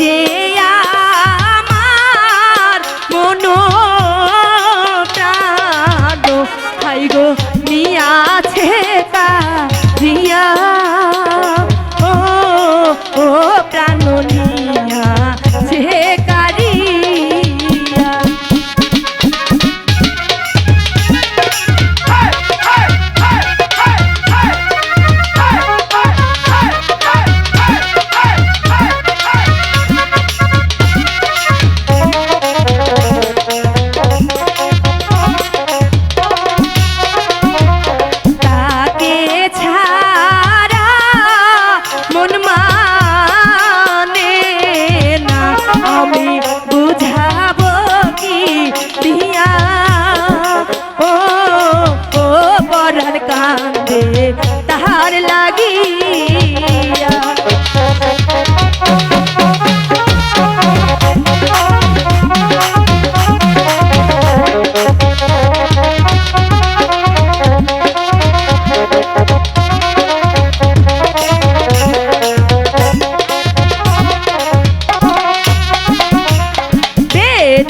যে আমার মনটা গো। হাই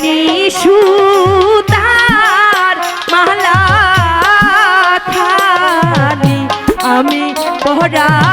Nishu পড়া